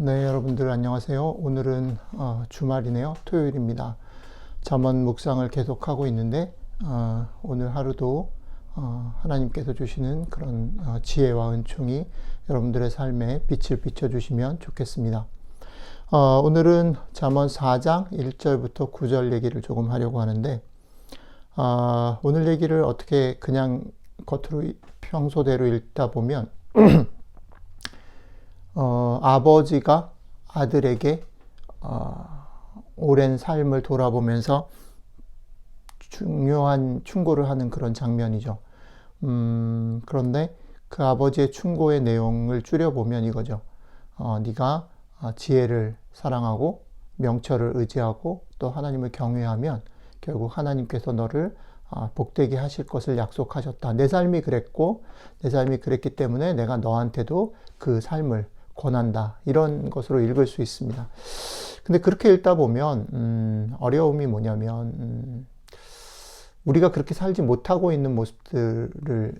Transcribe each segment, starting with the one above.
네, 여러분들 안녕하세요. 오늘은 어, 주말이네요. 토요일입니다. 잠언 묵상을 계속하고 있는데 어, 오늘 하루도 어, 하나님께서 주시는 그런 어, 지혜와 은총이 여러분들의 삶에 빛을 비춰 주시면 좋겠습니다. 어, 오늘은 잠언 4장 1절부터 9절 얘기를 조금 하려고 하는데 어, 오늘 얘기를 어떻게 그냥 겉으로 평소대로 읽다 보면 어, 아버지가 아들에게 어, 오랜 삶을 돌아보면서 중요한 충고를 하는 그런 장면이죠. 음, 그런데 그 아버지의 충고의 내용을 줄여보면 이거죠. 어, 네가 지혜를 사랑하고 명철을 의지하고 또 하나님을 경외하면 결국 하나님께서 너를 복되게 하실 것을 약속하셨다. 내 삶이 그랬고 내 삶이 그랬기 때문에 내가 너한테도 그 삶을 권한다. 이런 것으로 읽을 수 있습니다. 근데 그렇게 읽다 보면, 음, 어려움이 뭐냐면, 음, 우리가 그렇게 살지 못하고 있는 모습들을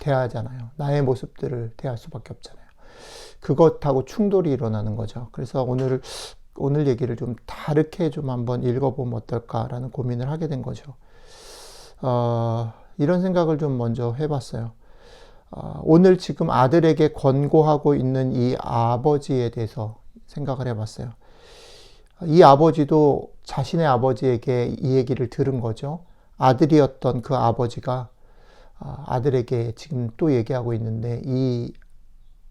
대하잖아요. 나의 모습들을 대할 수밖에 없잖아요. 그것하고 충돌이 일어나는 거죠. 그래서 오늘, 오늘 얘기를 좀 다르게 좀 한번 읽어보면 어떨까라는 고민을 하게 된 거죠. 어, 이런 생각을 좀 먼저 해봤어요. 어, 오늘 지금 아들에게 권고하고 있는 이 아버지에 대해서 생각을 해봤어요. 이 아버지도 자신의 아버지에게 이 얘기를 들은 거죠. 아들이었던 그 아버지가 어, 아들에게 지금 또 얘기하고 있는데 이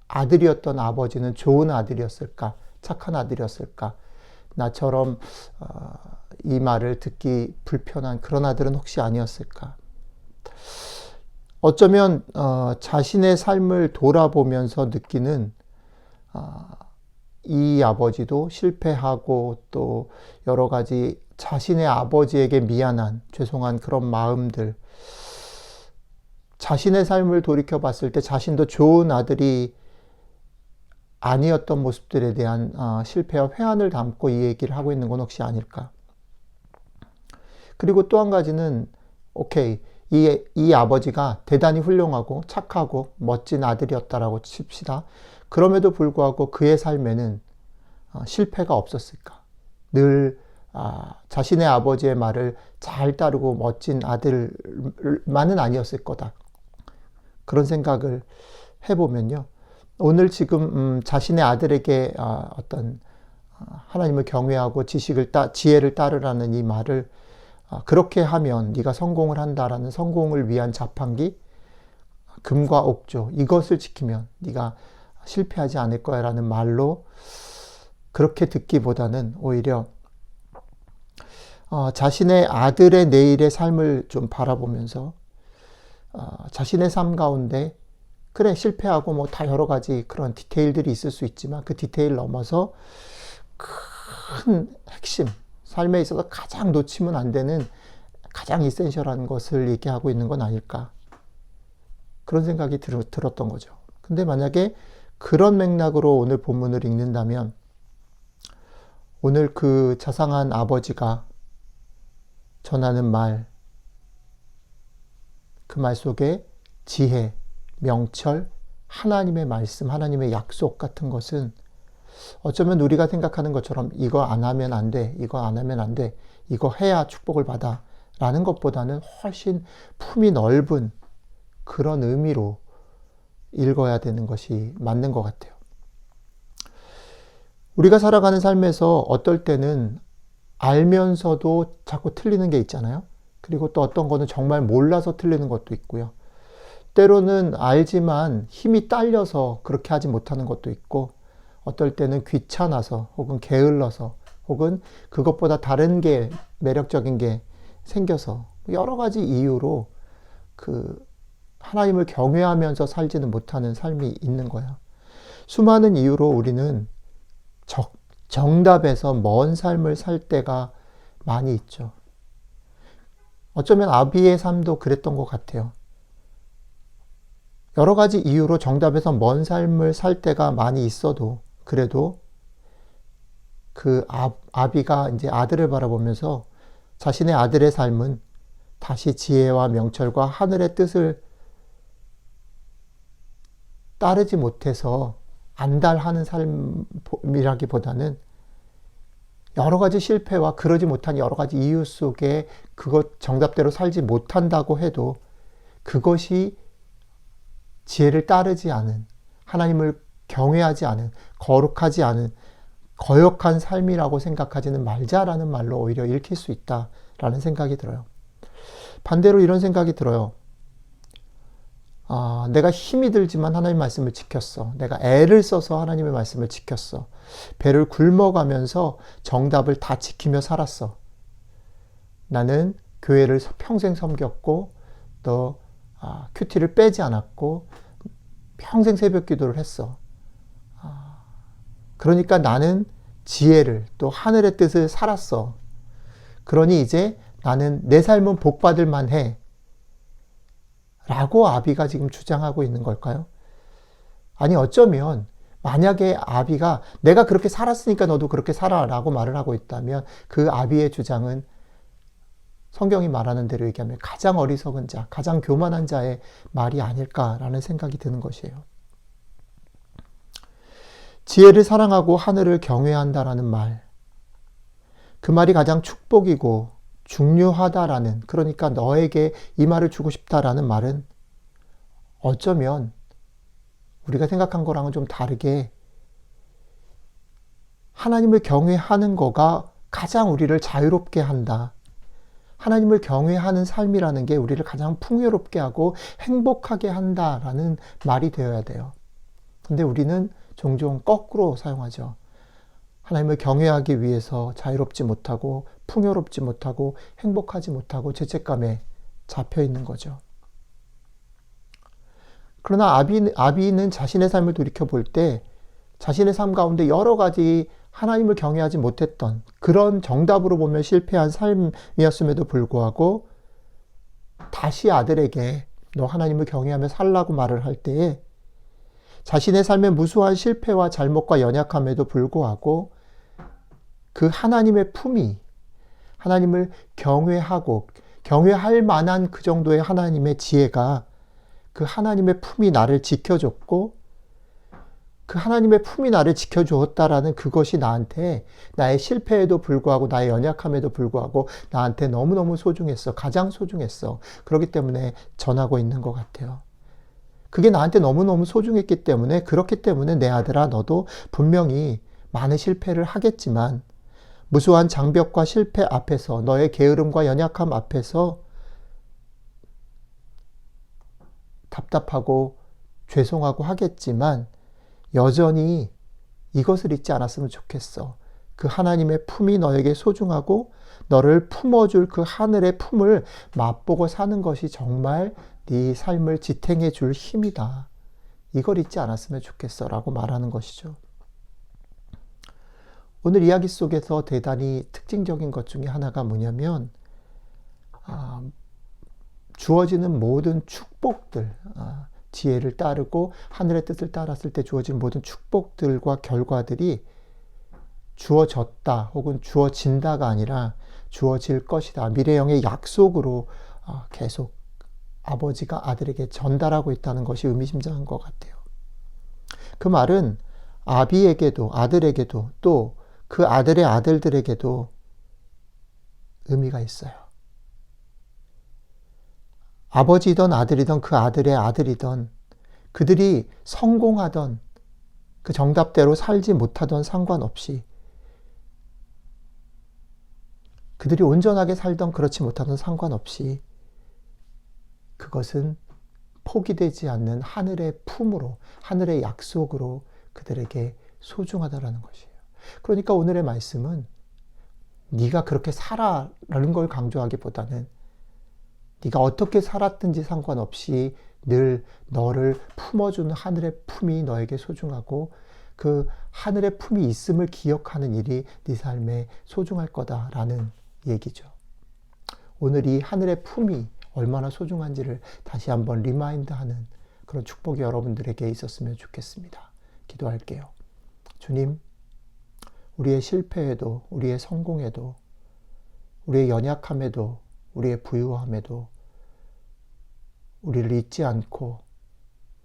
아들이었던 아버지는 좋은 아들이었을까? 착한 아들이었을까? 나처럼 어, 이 말을 듣기 불편한 그런 아들은 혹시 아니었을까? 어쩌면 어, 자신의 삶을 돌아보면서 느끼는 어, 이 아버지도 실패하고 또 여러 가지 자신의 아버지에게 미안한 죄송한 그런 마음들 자신의 삶을 돌이켜 봤을 때 자신도 좋은 아들이 아니었던 모습들에 대한 어, 실패와 회한을 담고 이 얘기를 하고 있는 건 혹시 아닐까? 그리고 또 한 가지는 오케이 이, 이 아버지가 대단히 훌륭하고 착하고 멋진 아들이었다라고 칩시다. 그럼에도 불구하고 그의 삶에는 어, 실패가 없었을까? 늘 아, 자신의 아버지의 말을 잘 따르고 멋진 아들만은 아니었을 거다. 그런 생각을 해보면요. 오늘 지금 음, 자신의 아들에게 어, 어떤 어, 하나님을 경외하고 지식을 따, 지혜를 따르라는 이 말을 아, 그렇게 하면 네가 성공을 한다라는 성공을 위한 자판기 금과 옥조 이것을 지키면 네가 실패하지 않을 거야라는 말로 그렇게 듣기보다는 오히려 어, 자신의 아들의 내일의 삶을 좀 바라보면서 어, 자신의 삶 가운데 그래 실패하고 뭐 다 여러 가지 그런 디테일들이 있을 수 있지만 그 디테일 넘어서 큰 핵심 삶에 있어서 가장 놓치면 안 되는 가장 이센셜한 것을 얘기하고 있는 건 아닐까. 그런 생각이 들, 들었던 거죠. 근데 만약에 그런 맥락으로 오늘 본문을 읽는다면 오늘 그 자상한 아버지가 전하는 말, 그 말 속에 지혜, 명철, 하나님의 말씀, 하나님의 약속 같은 것은 어쩌면 우리가 생각하는 것처럼 이거 안 하면 안 돼, 이거 안 하면 안 돼, 이거 해야 축복을 받아. 라는 것보다는 훨씬 품이 넓은 그런 의미로 읽어야 되는 것이 맞는 것 같아요. 우리가 살아가는 삶에서 어떨 때는 알면서도 자꾸 틀리는 게 있잖아요. 그리고 또 어떤 거는 정말 몰라서 틀리는 것도 있고요. 때로는 알지만 힘이 딸려서 그렇게 하지 못하는 것도 있고, 어떨 때는 귀찮아서 혹은 게을러서 혹은 그것보다 다른 게 매력적인 게 생겨서 여러 가지 이유로 그 하나님을 경외하면서 살지는 못하는 삶이 있는 거야. 수많은 이유로 우리는 적, 정답에서 먼 삶을 살 때가 많이 있죠. 어쩌면 아비의 삶도 그랬던 것 같아요. 여러 가지 이유로 정답에서 먼 삶을 살 때가 많이 있어도 그래도 그 아, 아비가 이제 아들을 바라보면서 자신의 아들의 삶은 다시 지혜와 명철과 하늘의 뜻을 따르지 못해서 안달하는 삶이라기보다는 여러 가지 실패와 그러지 못한 여러 가지 이유 속에 그것 정답대로 살지 못한다고 해도 그것이 지혜를 따르지 않은 하나님을 경외하지 않은 거룩하지 않은 거역한 삶이라고 생각하지는 말자라는 말로 오히려 읽힐 수 있다라는 생각이 들어요. 반대로 이런 생각이 들어요. 아, 내가 힘이 들지만 하나님 말씀을 지켰어. 내가 애를 써서 하나님의 말씀을 지켰어. 배를 굶어가면서 정답을 다 지키며 살았어. 나는 교회를 평생 섬겼고 또 아, 큐티를 빼지 않았고 평생 새벽 기도를 했어. 아, 그러니까 나는 지혜를 또 하늘의 뜻을 살았어. 그러니 이제 나는 내 삶은 복받을 만해. 라고 아비가 지금 주장하고 있는 걸까요? 아니, 어쩌면 만약에 아비가 내가 그렇게 살았으니까 너도 그렇게 살아 라고 말을 하고 있다면 그 아비의 주장은 성경이 말하는 대로 얘기하면 가장 어리석은 자, 가장 교만한 자의 말이 아닐까라는 생각이 드는 것이에요. 지혜를 사랑하고 하늘을 경외한다라는 말. 그 말이 가장 축복이고 중요하다라는, 그러니까 너에게 이 말을 주고 싶다라는 말은 어쩌면 우리가 생각한 거랑은 좀 다르게 하나님을 경외하는 거가 가장 우리를 자유롭게 한다. 하나님을 경외하는 삶이라는 게 우리를 가장 풍요롭게 하고 행복하게 한다라는 말이 되어야 돼요. 근데 우리는 종종 거꾸로 사용하죠. 하나님을 경외하기 위해서 자유롭지 못하고 풍요롭지 못하고 행복하지 못하고 죄책감에 잡혀 있는 거죠. 그러나 아비, 아비는 자신의 삶을 돌이켜 볼 때 자신의 삶 가운데 여러 가지 하나님을 경외하지 못했던 그런 정답으로 보면 실패한 삶이었음에도 불구하고 다시 아들에게 너 하나님을 경외하며 살라고 말을 할 때에 자신의 삶의 무수한 실패와 잘못과 연약함에도 불구하고 그 하나님의 품이 하나님을 경외하고 경외할 만한 그 정도의 하나님의 지혜가 그 하나님의 품이 나를 지켜줬고 그 하나님의 품이 나를 지켜주었다라는 그것이 나한테 나의 실패에도 불구하고 나의 연약함에도 불구하고 나한테 너무너무 소중했어. 가장 소중했어. 그렇기 때문에 전하고 있는 것 같아요. 그게 나한테 너무너무 소중했기 때문에 그렇기 때문에 내 아들아 너도 분명히 많은 실패를 하겠지만 무수한 장벽과 실패 앞에서 너의 게으름과 연약함 앞에서 답답하고 죄송하고 하겠지만 여전히 이것을 잊지 않았으면 좋겠어. 그 하나님의 품이 너에게 소중하고 너를 품어줄 그 하늘의 품을 맛보고 사는 것이 정말 네 삶을 지탱해 줄 힘이다. 이걸 잊지 않았으면 좋겠어. 라고 말하는 것이죠. 오늘 이야기 속에서 대단히 특징적인 것 중에 하나가 뭐냐면, 아, 주어지는 모든 축복들, 아, 지혜를 따르고 하늘의 뜻을 따랐을 때 주어진 모든 축복들과 결과들이 주어졌다 혹은 주어진다가 아니라 주어질 것이다. 미래형의 약속으로 어, 계속 아버지가 아들에게 전달하고 있다는 것이 의미심장한 것 같아요. 그 말은 아비에게도 아들에게도 또 그 아들의 아들들에게도 의미가 있어요. 아버지든 아들이든 그 아들의 아들이든 그들이 성공하던 그 정답대로 살지 못하던 상관없이 그들이 온전하게 살던 그렇지 못하던 상관없이 그것은 포기되지 않는 하늘의 품으로 하늘의 약속으로 그들에게 소중하다라는 것이에요. 그러니까 오늘의 말씀은 네가 그렇게 살아라는 걸 강조하기보다는 네가 어떻게 살았든지 상관없이 늘 너를 품어주는 하늘의 품이 너에게 소중하고 그 하늘의 품이 있음을 기억하는 일이 네 삶에 소중할 거다라는 얘기죠. 오늘 이 하늘의 품이 얼마나 소중한지를 다시 한번 리마인드하는 그런 축복이 여러분들에게 있었으면 좋겠습니다. 기도할게요. 주님, 우리의 실패에도, 우리의 성공에도, 우리의 연약함에도, 우리의 부유함에도 우리를 잊지 않고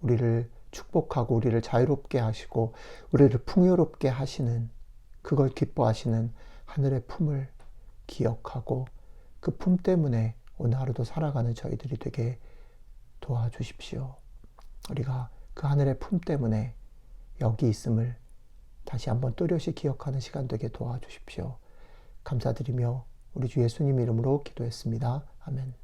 우리를 축복하고 우리를 자유롭게 하시고 우리를 풍요롭게 하시는 그걸 기뻐하시는 하늘의 품을 기억하고 그 품 때문에 오늘 하루도 살아가는 저희들이 되게 도와주십시오. 우리가 그 하늘의 품 때문에 여기 있음을 다시 한번 또렷이 기억하는 시간 되게 도와주십시오. 감사드리며 우리 주 예수님 이름으로 기도했습니다. 아멘.